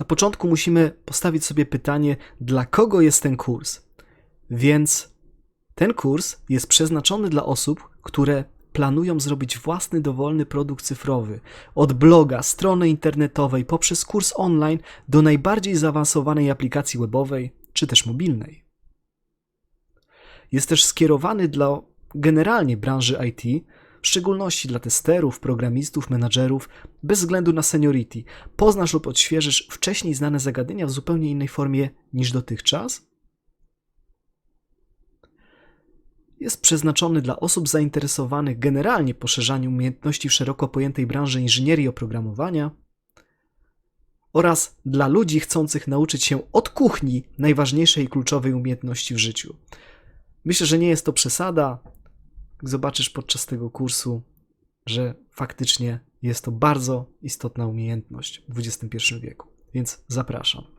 Na początku musimy postawić sobie pytanie, dla kogo jest ten kurs. Więc ten kurs jest przeznaczony dla osób, które planują zrobić własny dowolny produkt cyfrowy. Od bloga, strony internetowej, poprzez kurs online do najbardziej zaawansowanej aplikacji webowej czy też mobilnej. Jest też skierowany dla generalnie branży IT, w szczególności dla testerów, programistów, menadżerów, bez względu na seniority. Poznasz lub odświeżysz wcześniej znane zagadnienia w zupełnie innej formie niż dotychczas. Jest przeznaczony dla osób zainteresowanych generalnie poszerzaniem umiejętności w szeroko pojętej branży inżynierii i oprogramowania oraz dla ludzi chcących nauczyć się od kuchni najważniejszej i kluczowej umiejętności w życiu. Myślę, że nie jest to przesada. Zobaczysz podczas tego kursu, że faktycznie jest to bardzo istotna umiejętność w XXI wieku. Więc zapraszam.